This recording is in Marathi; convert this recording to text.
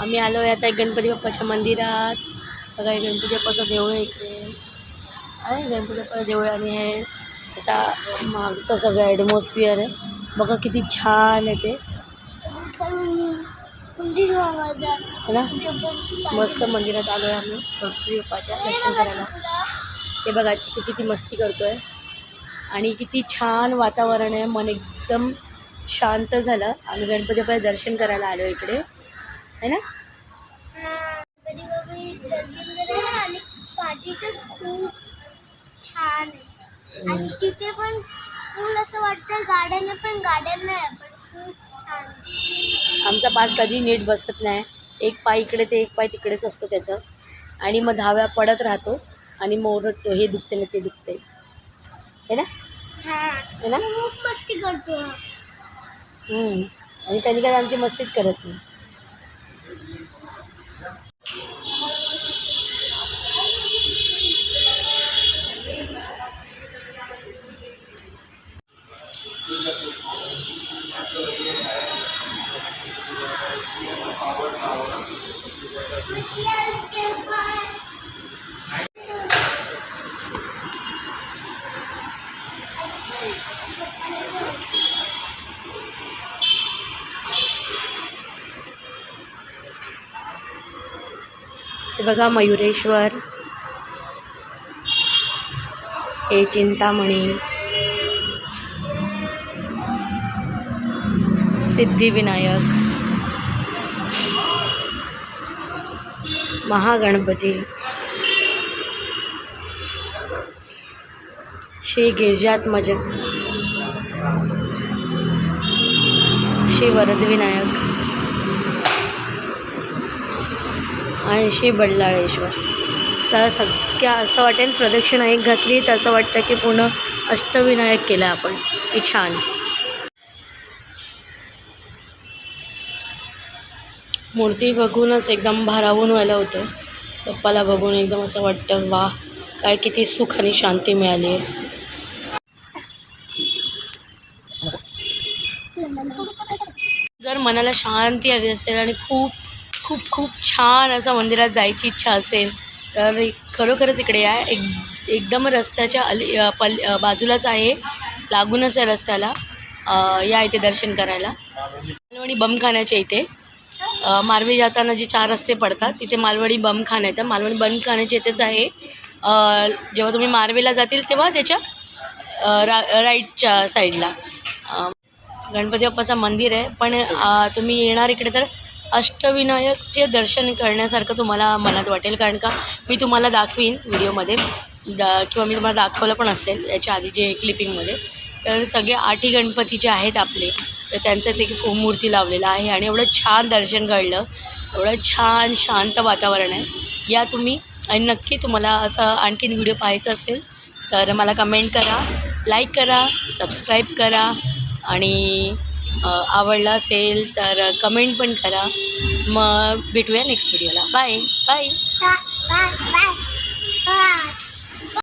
आम्ही आलो आहे आता एक गणपती बाप्पाच्या मंदिरात. बघा हे गणपती बाप्पाचं देऊळ आहे इकडे. आहे गणपती बाप्पाचं देऊळ आणि हे त्याचा मागचं सगळं ॲटमॉस्फिअर आहे. बघा किती छान आहे ते. है ना? मस्त मंदिरात आलो आहे आम्ही. गणपती बाप्पाच्या दर्शन करायला. ते बघा चिकू किती मस्ती करतोय. आणि किती छान वातावरण आहे. मन एकदम शांत झालं. आम्ही गणपती बाप्पाचं दर्शन करायला आलो इकडे. है ना? आणि पाठी तर खूप छान आहे. आणि तिथे पण फुल असं वाटतं गार्डन आहे पण गार्डन नाही पण खूप छान आहे. आमचा पाय कधी नीट बसत नाही. एक पाय इकडे ते एक पाय तिकडेच असतं त्याचं. आणि मग धाव्या पडत राहतो आणि ओरडतो हे दुखते ना ते दुखते. है ना? है. ना? मस्ती करतो. आणि त्यांनी काय आमची मस्तीच करत नाही. Yeah. ते बघा मयुरेश्वर. हे चिंतामणी. सिद्धिविनायक. महागणपती. श्री गिरिजात्मज श्री वरदविनायक. आणि श्री बल्लाळेश्वर. स सगळ्या असं वाटेल प्रदक्षिणा एक घातली तर असं वाटतं की पूर्ण अष्टविनायक केला आपण. की छान. मूर्ती बघूनच एकदम भारावून व्हायला होतं. पप्पाला बघून एकदम असं वाटतं वा काय किती सुख आणि शांती मिळाली आहे. जर मनाला शांती हवी असेल आणि खूप खूप खूप छान असं मंदिरात जायची इच्छा असेल तर खरोखरच इकडे या. एक एकदम रस्त्याच्या अली पल बाजूलाच आहे. लागूनच आहे रस्त्याला. या इथे दर्शन करायला. मालवणी बमखान्याच्या इथे. मारवी जाताना जे चार रस्ते पडतात तिथे मालवणी बमखाना येतं. मालवणी बमखान्याच्या इथेच आहे. जेव्हा तुम्ही मारवेला जातील तेव्हा त्याच्या रा राईटच्या साईडला. गणपती बाप्पाचं मंदिर आहे. पण तुम्ही येणार इकडे तर अष्टविनायकचे दर्शन करण्यासारखं तुम्हाला मनात वाटेल कारण का मी तुम्हाला दाखवीन व्हिडिओमध्ये दा किंवा मी तुम्हाला दाखवलं पण असेल याच्या आधी जे क्लिपिंगमध्ये तर सगळे आठी गणपती जे आहेत आपले तर त्यांचं ते फो मूर्ती लावलेलं आहे आणि एवढं छान दर्शन घडलं. एवढं छान शांत वातावरण आहे. या तुम्ही आणि नक्की तुम्हाला असं आणखीन व्हिडिओ पाहायचा असेल तर मला कमेंट करा लाईक करा सबस्क्राईब करा आणि आवडला असेल तर कमेंट पण करा. मग भेटूया नेक्स्ट व्हिडिओला बाय बाय बाय